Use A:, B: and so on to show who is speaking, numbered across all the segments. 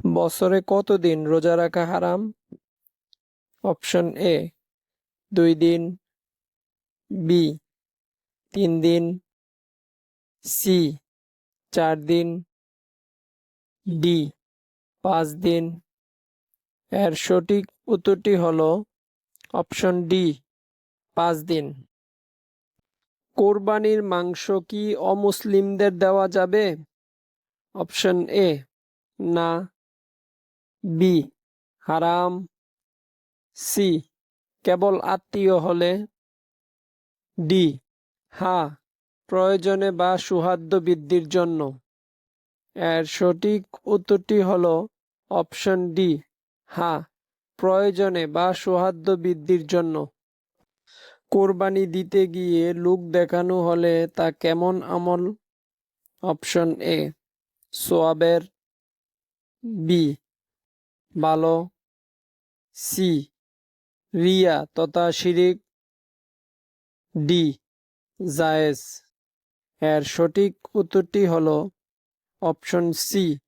A: বছরে কত দিন রোজা রাখা হারাম? অপশন এ, দুই দিন। বি, তিন দিন। সি, চার দিন। ডি, পাঁচ দিন। এর সঠিক উত্তরটি হলো অপশন ডি, পাঁচ দিন। কোরবানির মাংস কি অমুসলিমদের দেওয়া যাবে? অপশন এ, না। বি হারাম। সি কেবল আত্মীয় হলে। ডি হা, প্রয়োজনে বা সুহাদ্য বৃদ্ধির জন্য। এর সঠিক উত্তরটি হলো অপশন ডি হা, প্রয়োজনে বা সৌহার্দ্য বৃদ্ধির জন্য। কোরবানি দিতে গিয়ে লুক দেখানো হলে তা কেমন আমল? অপশন এ সোয়াবের। বি ভালো সি, রিয়া, তথা শিরিক, ডি, জায়েজ। এর সঠিক উত্তরটি হল অপশন সি,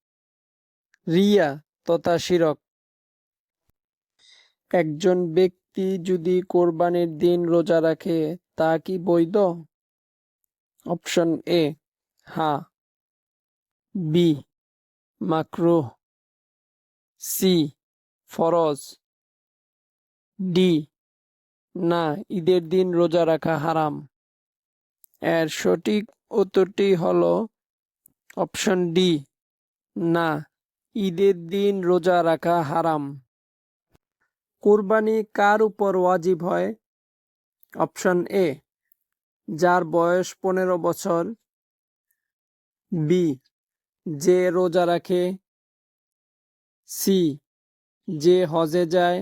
A: রিয়া, তথা শিরক। একজন ব্যক্তি যদি কোরবানির দিন রোজা রাখে, তা কি বৈধ? অপশন এ, হা। বি, মাকরুহ। সি ফরজ। ডি না, ঈদের দিন রোজা রাখা হারাম। এর সঠিক উত্তরটি হল অপশন ডি না, ঈদের দিন রোজা রাখা হারাম। কুরবানি কার উপর ওয়াজিব হয়? অপশন এ যার বয়স পনেরো বছর। বি যে রোজা রাখে সি, যে হজে যায়।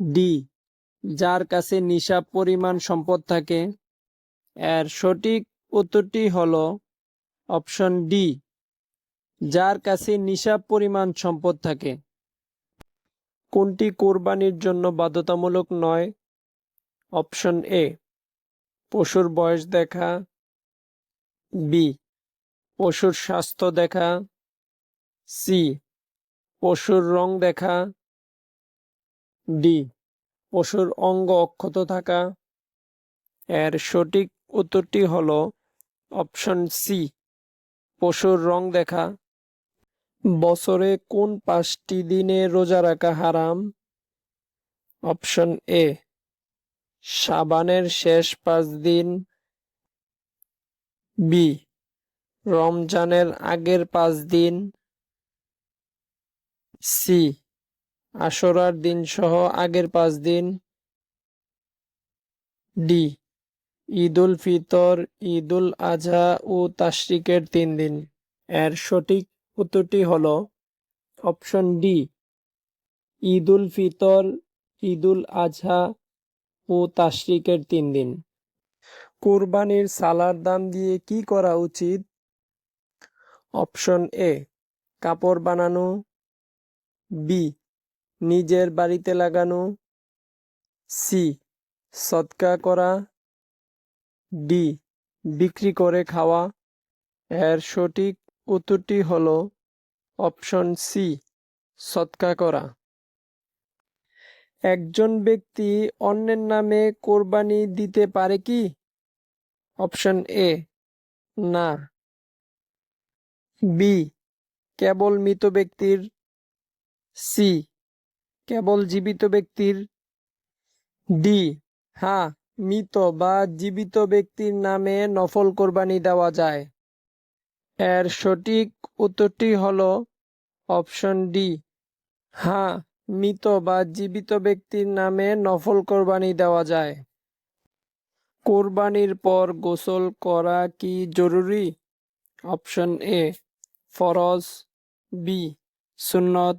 A: ডি, যার কাছে নিশাব পরিমাণ সম্পদ থাকে। এর সঠিক উত্তরটি হল অপশন ডি, যার কাছে নিশাব পরিমাণ সম্পদ থাকে। কোনটি কোরবানির জন্য বাধ্যতামূলক নয়? অপশন এ, পশুর বয়স দেখা। বি, পশুর স্বাস্থ্য দেখা। সি পশুর রং দেখা। ডি পশুর অঙ্গ অক্ষত থাকা। এর সঠিক উত্তরটি হলো অপশন সি পশুর রং দেখা। বছরে কোন পাঁচটি দিনে রোজা রাখা হারাম? অপশন এ সাবানের শেষ পাঁচ দিন। বি রমজানের আগের পাঁচ দিন। সি আশরার দিন সহ আগের পাঁচ দিন। ডি ঈদ উল ফিতর ঈদ উল আজহা ও তাশরিকের তিন দিন। এর সঠিক উত্তরটি হলো অপশন ডি ঈদ উল ফিতর ঈদ উল আজহা ও তাশরিকের তিন দিন। কোরবানির সালার দাম দিয়ে কি করা উচিত? অপশন এ, কাপড় বানানো। বি, নিজের বাড়িতে লাগানো। সি, সৎকা করা। ডি, বিক্রি করে খাওয়া। এর সঠিক উত্তরটি হল অপশন সি, সৎকা করা। একজন ব্যক্তি অন্যের নামে কোরবানি দিতে পারে কি? অপশন এ, না। বি, কেবল মৃত ব্যক্তির সি। কেবল জীবিত ব্যক্তির ডি। হ্যাঁ মৃত বা জীবিত ব্যক্তির নামে নফল কোরবানি দেওয়া যায়। এর সঠিক উত্তরটি হলো অপশন ডি। হ্যাঁ মৃত বা জীবিত ব্যক্তির নামে নফল কোরবানি দেওয়া যায়। কোরবানির পর গোসল করা কি জরুরি? অপশন এ, ফরজ। বি, সুন্নত।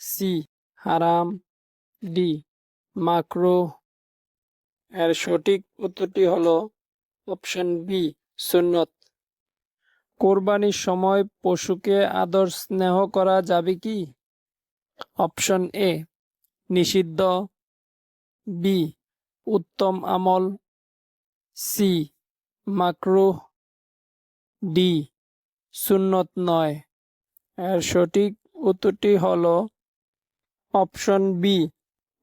A: সি হারাম ডি মাকরো। এর সঠিক উত্তরটি হলো অপশন বি সুন্নত। কোরবানির সময় পশুকে আদর স্নেহ করা যাবে কি? অপশন এ নিষিদ্ধ। বি উত্তম আমল। সি মাকরুহ ডি সুন্নত নয়। এর সঠিক উত্তরটি হলো অপশন বি,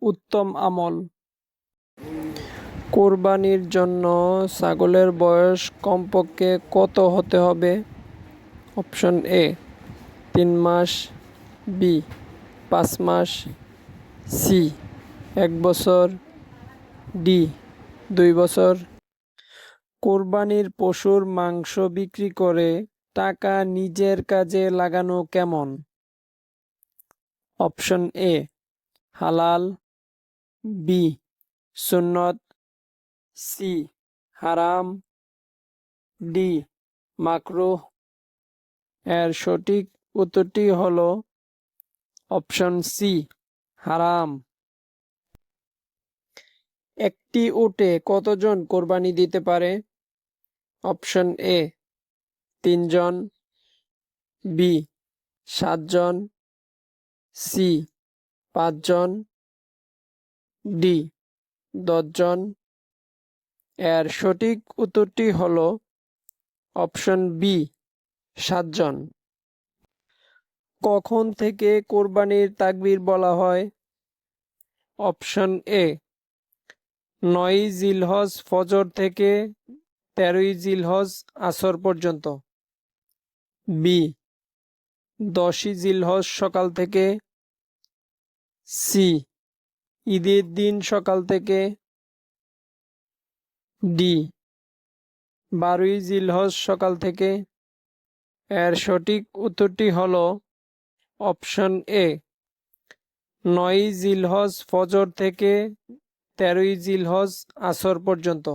A: উত্তম আমল। কোরবানির জন্য ছাগলের বয়স কমপক্ষে কত হতে হবে? অপশন এ, তিন মাস। বি, পাঁচ মাস। সি, এক বছর। ডি, দুই বছর। কোরবানির পশুর মাংস বিক্রি করে টাকা নিজের কাজে লাগানো কেমন? অপশন এ, হালাল, বি, সুন্নত, সি, হারাম, ডি, মাকরুহ। এর সঠিক উত্তরটি হলো অপশন সি, হারাম। একটি উটে কতজন কোরবানি দিতে পারে? অপশন এ, তিনজন। বি, সাতজন। সি, পাঁচজন। ডি, দশজন। এর সঠিক উত্তরটি হল অপশন বি, সাতজন। কখন থেকে কোরবানির তাকবির বলা হয়? অপশন এ, নয় জিলহজ ফজর থেকে তেরোই জিলহজ আসর পর্যন্ত। বি দশই জিলহজ সকাল থেকে সি, ঈদের দিন সকাল থেকে ডি, বারোই জিলহজ সকাল থেকে। এর সঠিক উত্তরটি হল অপশন এ নয় জিলহজ ফজর থেকে তেরোই জিলহজ আসর পর্যন্ত।